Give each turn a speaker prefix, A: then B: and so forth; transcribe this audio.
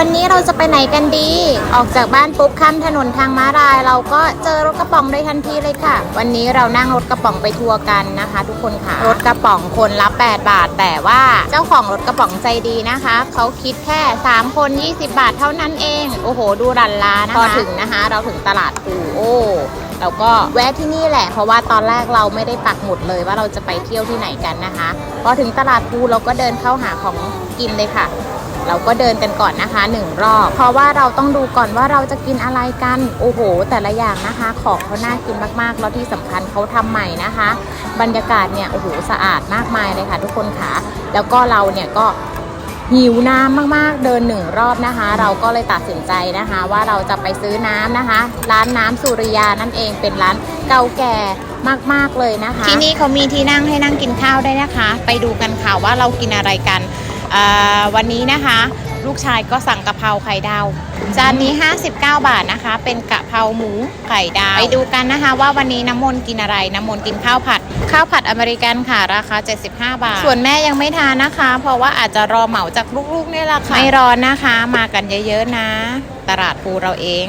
A: วันนี้เราจะไปไหนกันดี ออกจากบ้านปุ๊บข้ามถนนทางม้าลาย เราก็เจอรถกระป๋องได้ทันทีเลยค่ะ วันนี้เรานั่งรถกระป๋องไปทัวร์กันนะคะ ทุกคนค่ะ รถกระป๋องคนละ 8 บาท แต่ว่าเจ้าของรถกระป๋องใจดีนะคะ เขาคิดแค่ 3 คน 20 บาทเท่านั้นเอง โอ้โห ดูรันลานะคะพอถึงนะคะ เราถึงตลาดปูโอ้เราก็แวะที่นี่แหละ เพราะว่าตอนแรกเราไม่ได้ปักหมุดเลยว่าเราจะไปเที่ยวที่ไหนกันนะคะ พอถึงตลาดปูเราก็เดินเข้าหาของกินเลยค่ะ เราก็เดินกันก่อนนะคะหนึ่งรอบ เพราะว่าเราต้องดูก่อนว่าเราจะกินอะไรกัน โอ้โห แต่ละอย่างนะคะ ของเขาน่ากินมากๆ แล้วที่สำคัญเขาทำใหม่นะคะ บรรยากาศเนี่ย โอ้โห สะอาดมากมายเลยค่ะ ทุกคนค่ะ แล้วก็เราเนี่ยก็หิวน้ำมากๆ เดินหนึ่งรอบนะคะ เราก็เลยตัดสินใจนะคะ ว่าเราจะไปซื้อน้ำนะคะ ร้านน้ำสุริยานั่นเองเป็นร้านเก่าแก่มากๆเลยนะคะ ที่นี่เขามีที่นั่งให้นั่งกินข้าวได้นะคะ ไปดูกันค่ะว่าเรากินอะไรกัน วันนี้นะคะ ลูกชายก็สั่งกะเพราไข่ดาว จานนี้ 59 บาทนะคะ เป็นกะเพราหมูไข่ดาว ไปดูกันนะคะ ว่าวันนี้น้ำมนต์กินอะไร น้ำมนต์กินข้าวผัด ข้าวผัดอเมริกันค่ะ ราคา 75 บาท ส่วนแม่ยังไม่ทานนะคะ เพราะว่าอาจจะรอเหมาจากลูกๆนี่แหละค่ะ ไม่ร้อนนะคะ มากันเยอะๆนะ ตลาดภูเราเอง